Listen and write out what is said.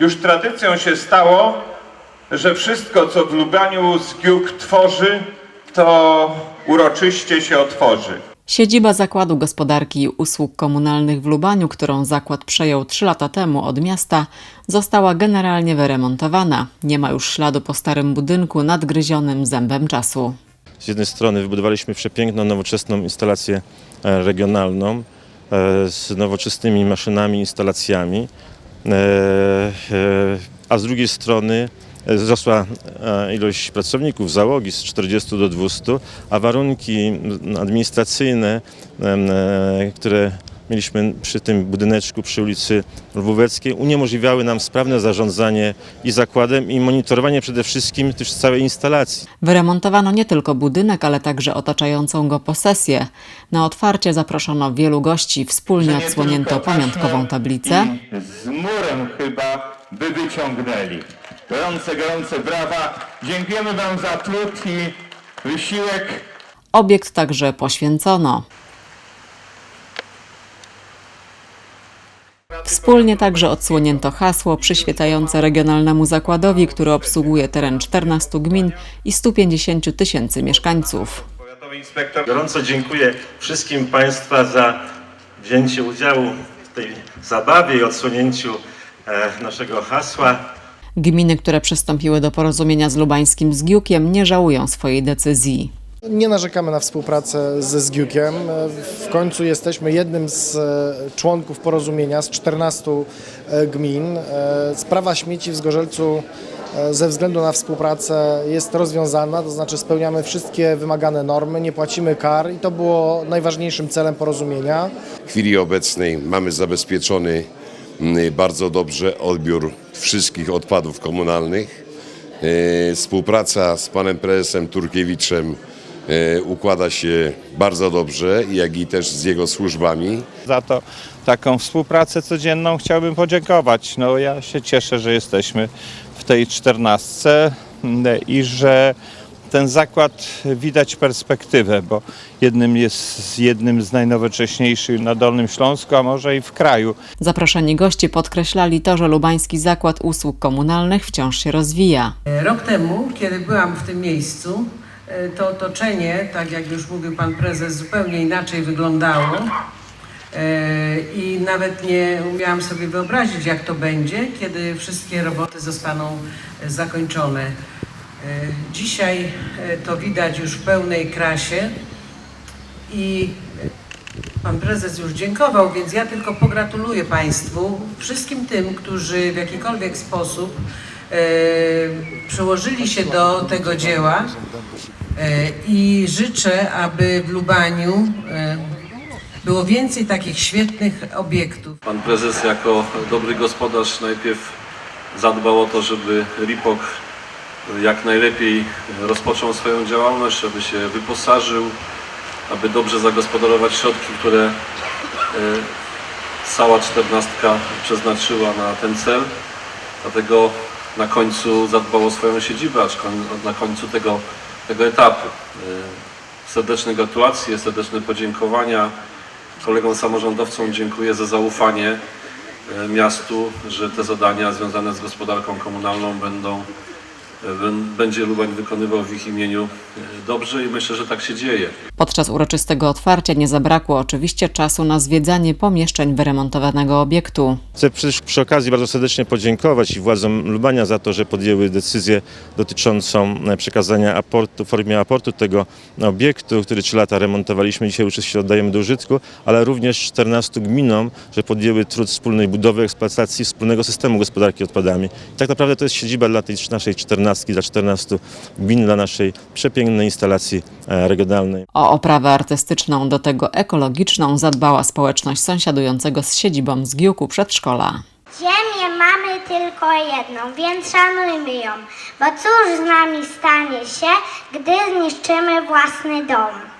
Już tradycją się stało, że wszystko, co w Lubaniu Zgióg tworzy, to uroczyście się otworzy. Siedziba Zakładu Gospodarki i Usług Komunalnych w Lubaniu, którą zakład przejął trzy lata temu od miasta, została generalnie wyremontowana. Nie ma już śladu po starym budynku nadgryzionym zębem czasu. Z jednej strony wybudowaliśmy przepiękną, nowoczesną instalację e, regionalną e, z nowoczesnymi maszynami, instalacjami, a z drugiej strony e, wzrosła e, ilość pracowników, załogi z 40 do 200, a warunki administracyjne, e, które mieliśmy przy tym budyneczku przy ulicy Lwóweckiej uniemożliwiały nam sprawne zarządzanie i zakładem i monitorowanie przede wszystkim też całej instalacji. Wyremontowano nie tylko budynek, ale także otaczającą go posesję. Na otwarcie zaproszono wielu gości. Wspólnie nie odsłonięto pamiątkową tablicę. Z murem chyba by wyciągnęli. Gorące, gorące brawa. Dziękujemy Wam za trud i wysiłek. Obiekt także poświęcono. Wspólnie także odsłonięto hasło przyświecające regionalnemu zakładowi, który obsługuje teren 14 gmin i 150 tysięcy mieszkańców. Gorąco dziękuję wszystkim Państwa za wzięcie udziału w tej zabawie i odsłonięciu e, naszego hasła. Gminy, które przystąpiły do porozumienia z lubańskim Zgiukiem, nie żałują swojej decyzji. Nie narzekamy na współpracę ze Zgiukiem. W końcu jesteśmy jednym z e, członków porozumienia z 14 e, gmin. E, Sprawa śmieci w Zgorzelcu ze względu na współpracę jest rozwiązana, to znaczy spełniamy wszystkie wymagane normy, nie płacimy kar i to było najważniejszym celem porozumienia. W chwili obecnej mamy zabezpieczony bardzo dobrze odbiór wszystkich odpadów komunalnych. Współpraca z panem prezesem Turkiewiczem układa się bardzo dobrze, jak i też z jego służbami. Za to taką współpracę codzienną chciałbym podziękować. No, ja się cieszę, że jesteśmy w tej czternastce mm, i że ten zakład widać perspektywę, bo jednym jest jednym z najnowocześniejszych na Dolnym Śląsku, a może i w kraju. Zaproszeni goście podkreślali to, że lubański zakład usług komunalnych wciąż się rozwija. Rok temu, kiedy byłam w tym miejscu, e, to otoczenie, tak jak już mówił pan prezes, zupełnie inaczej wyglądało. E, I nawet nie umiałam sobie wyobrazić, jak to będzie, kiedy wszystkie roboty zostaną e, zakończone. E, Dzisiaj e, to widać już w pełnej krasie i Pan prezes już dziękował, więc ja tylko pogratuluję Państwu, wszystkim tym, którzy w jakikolwiek sposób e, przyłożyli się do tego dzieła e, i życzę, aby w Lubaniu e, było więcej takich świetnych obiektów. Pan prezes jako dobry gospodarz najpierw zadbał o to, żeby RIPOK jak najlepiej rozpoczął swoją działalność, aby się wyposażył, aby dobrze zagospodarować środki, które e, cała czternastka przeznaczyła na ten cel. Dlatego na końcu zadbał o swoją siedzibę, aż na końcu tego, tego etapu. E, Serdeczne gratulacje, serdeczne podziękowania. Kolegom samorządowcom dziękuję za zaufanie e, miastu, że te zadania związane z gospodarką komunalną będą, bę- będzie Lubań wykonywał w ich imieniu e, dobrze i myślę, że tak się dzieje. Podczas uroczystego otwarcia nie zabrakło oczywiście czasu na zwiedzanie pomieszczeń wyremontowanego obiektu. Chcę przy, przy okazji bardzo serdecznie podziękować i władzom Lubania za to, że podjęły decyzję dotyczącą e, przekazania aportu, w formie aportu tego obiektu, który 3 lata remontowaliśmy, dzisiaj już się oddajemy do użytku, ale również 14 gminom, że podjęły trud wspólnej budowy, eksploatacji wspólnego systemu gospodarki odpadami. I tak naprawdę to jest siedziba dla tej naszej 14, dla 14 gmin, dla naszej przepięknej instalacji e, regionalnej. O oprawę artystyczną, do tego ekologiczną zadbała społeczność sąsiadującego z siedzibą Zgiuku przedszkola. Ziemię mamy tylko jedną, więc szanujmy ją, bo cóż z nami stanie się, gdy zniszczymy własny dom?